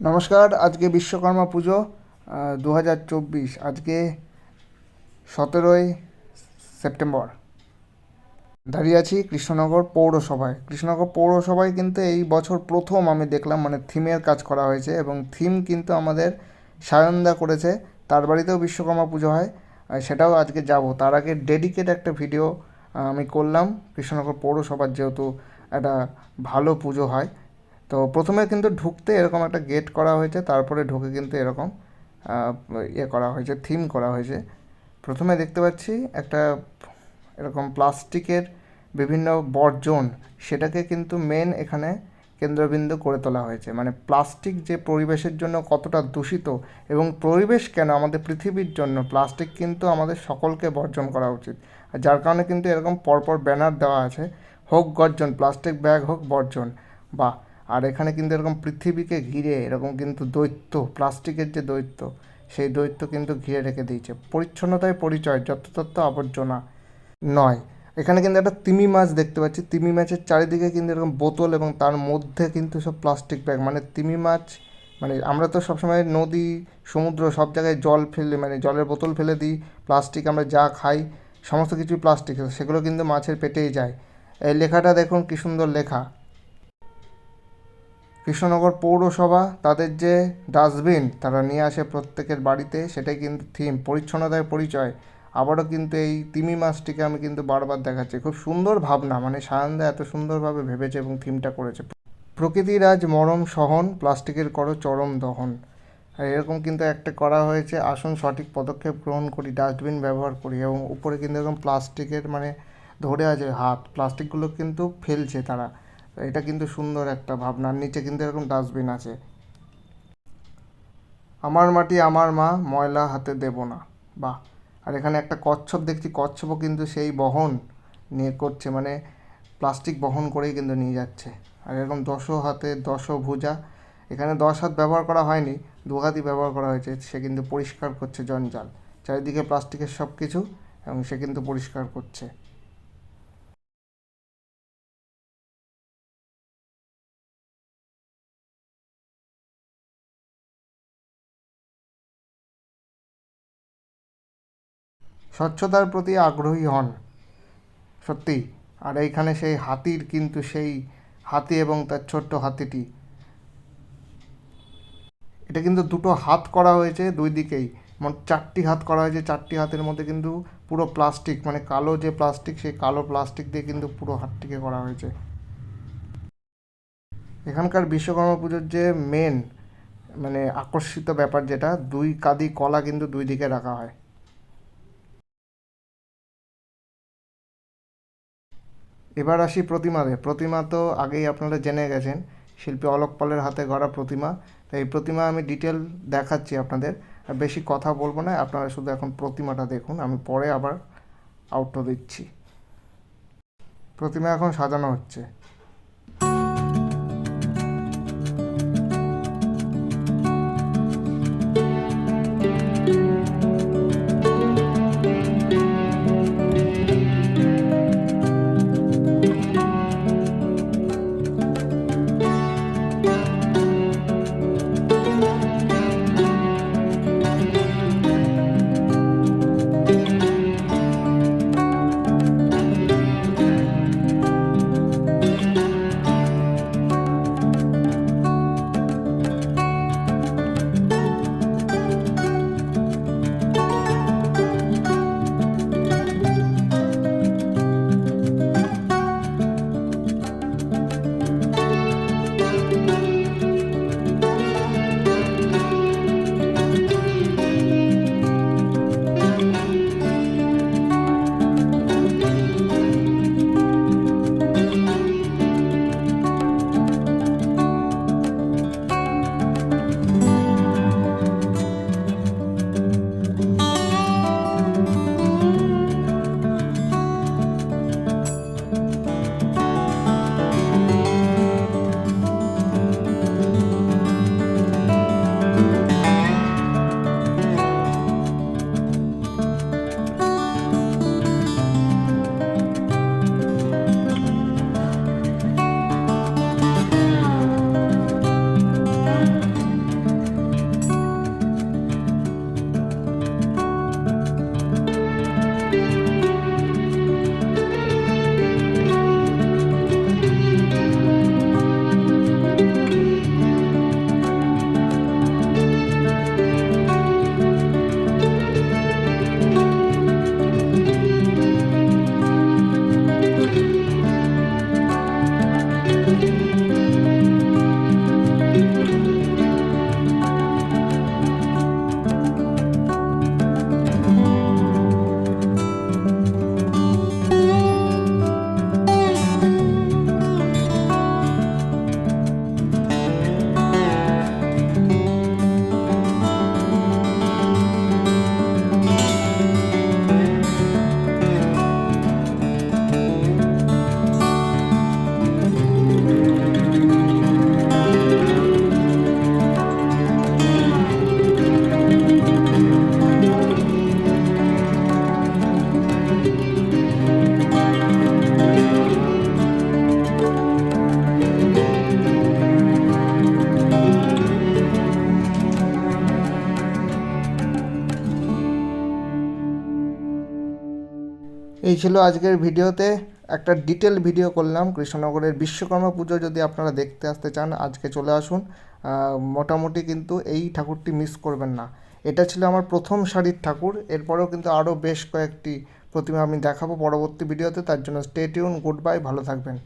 নমস্কার, আজকে বিশ্বকর্মা পুজো দু হাজার চব্বিশ। আজকে সতেরোই সেপ্টেম্বর। দাঁড়িয়ে আছি কৃষ্ণনগর পৌরসভায়। কৃষ্ণনগর পৌরসভায় কিন্তু এই বছর প্রথম আমি দেখলাম মানে থিমের কাজ করা হয়েছে এবং থিম কিন্তু আমাদের সায়নদা করেছে। তার বাড়িতেও বিশ্বকর্মা পুজো হয় সেটাও আজকে যাব। তার আগে ডেডিকেট একটা ভিডিও আমি করলাম। কৃষ্ণনগর পৌরসভার যেহেতু একটা ভালো পুজো হয় তো প্রথমে কিন্তু ঢুকতে এরকম একটা গেট করা হয়েছে, তারপরে ঢুকে কিন্তু এরকম ইয়ে করা হয়েছে থিম করা হয়েছে। প্রথমে দেখতে পাচ্ছি একটা এরকম প্লাস্টিকের বিভিন্ন বর্জন, সেটাকে কিন্তু মেন এখানে কেন্দ্রবিন্দু করে তোলা হয়েছে। মানে প্লাস্টিক যে পরিবেশের জন্য কতটা দূষিত এবং পরিবেশ কেন আমাদের পৃথিবীর জন্য, প্লাস্টিক কিন্তু আমাদের সকলকে বর্জন করা উচিত। আর যার কারণে কিন্তু এরকম পরপর ব্যানার দেওয়া আছে, হোক গর্জন, প্লাস্টিক ব্যাগ হোক বর্জন বা আর এখানে কিন্তু এরকম পৃথিবীকে ঘিরে এরকম কিন্তু দৈত্য, প্লাস্টিকের যে দৈত্য, সেই দৈত্য কিন্তু ঘিরে রেখে দিয়েছে। পরিচ্ছন্নতায় পরিচয় যত্রতত্ত্ব আবর্জনা নয়। এখানে কিন্তু একটা তিমি মাছ দেখতে পাচ্ছি। তিমি মাছের চারিদিকে কিন্তু এরকম বোতল এবং তার মধ্যে কিন্তু সব প্লাস্টিক ব্যাগ। মানে তিমি মাছ মানে আমরা তো সবসময় নদী, সমুদ্র সব জায়গায় জল ফেলে মানে জলের বোতল ফেলে দিই, প্লাস্টিক আমরা যা খাই, সমস্ত কিছুই প্লাস্টিক, সেগুলো কিন্তু মাছের পেটেই যায়। এই লেখাটা দেখুন কী সুন্দর লেখা। কৃষ্ণনগর পৌরসভা, তাদের যে ডাস্টবিন তারা নিয়ে আসে প্রত্যেকের বাড়িতে, সেটাই কিন্তু থিম পরিচ্ছন্নতায় পরিচয়। আবারও কিন্তু এই তিমি মাছটিকে আমি কিন্তু বারবার দেখাচ্ছি। খুব সুন্দর ভাবনা মানে সায়ন্দা এত সুন্দরভাবে ভেবেছে এবং থিমটা করেছে। প্রকৃতির আজ মরম সহন, প্লাস্টিকের করো চরম দহন। আর এরকম কিন্তু একটা করা হয়েছে, আসুন সঠিক পদক্ষেপ গ্রহণ করি, ডাস্টবিন ব্যবহার করি এবং উপরে কিন্তু এরকম প্লাস্টিকের মানে ধরে আছে হাত, প্লাস্টিকগুলো কিন্তু ফেলছে তারা। এটা কিন্তু সুন্দর একটা ভাবনা। আর নিচে কিন্তু এরকম ডাস্টবিন আছে। আমার মাটি আমার মা, ময়লা হাতে দেব না। বাহ! আর এখানে একটা কচ্ছপ দেখছি, কচ্ছপও কিন্তু সেই বহন নিয়ে করছে মানে প্লাস্টিক বহন করেই কিন্তু নিয়ে যাচ্ছে। আর এরকম দশ হাতে দশ ভুজা, এখানে দশ হাত ব্যবহার করা হয়নি, দু হাতই ব্যবহার করা হয়েছে। সে কিন্তু পরিষ্কার করছে জঞ্জাল। চারিদিকে প্লাস্টিকের সব কিছু এবং সে কিন্তু পরিষ্কার করছে। স্বচ্ছতার প্রতি আগ্রহী হন। সত্যি, আর এইখানে সেই হাতির কিন্তু সেই হাতি এবং তার ছোট্ট হাতিটি। এটা কিন্তু দুটো হাত করা হয়েছে দুই দিকেই। মোট চারটি হাত করা হয়েছে, চারটি হাতের মধ্যে কিন্তু পুরো প্লাস্টিক মানে কালো যে প্লাস্টিক, সেই কালো প্লাস্টিক দিয়ে কিন্তু পুরো হাতটিকে করা হয়েছে। এখানকার বিশ্বকর্মা পুজোর যে মেন মানে আকর্ষিত ব্যাপার যেটা, দুই কাদি কলা কিন্তু দুই দিকে রাখা হয়। এবার আসি প্রতিমাতে। প্রতিমা তো আগেই আপনারা জেনে গেছেন, শিল্পী অলোক পালের হাতে গড়া প্রতিমা। তাই এই প্রতিমা আমি ডিটেল দেখাচ্ছি আপনাদের। আর বেশি কথা বলব না, আপনারা শুধু এখন প্রতিমাটা দেখুন। আমি পরে আবার আউটটো দিচ্ছি। প্রতিমা এখন সাজানো হচ্ছে। এই ছিল আজকের ভিডিওতে। একটা ডিটেল ভিডিও করলাম, কৃষ্ণনগরের বিশ্বকর্মা পুজো। যদি আপনারা দেখতে আসতে চান, আজকে চলে আসুন। মোটামুটি কিন্তু এই ঠাকুরটি মিস করবেন না। এটা ছিল আমার প্রথম শাড়ির ঠাকুর। এরপরেও কিন্তু আরও বেশ কয়েকটি প্রতিমা আমি দেখাবো পরবর্তী ভিডিওতে তার জন্য স্টে টিউন গুড বাই ভালো থাকবেন।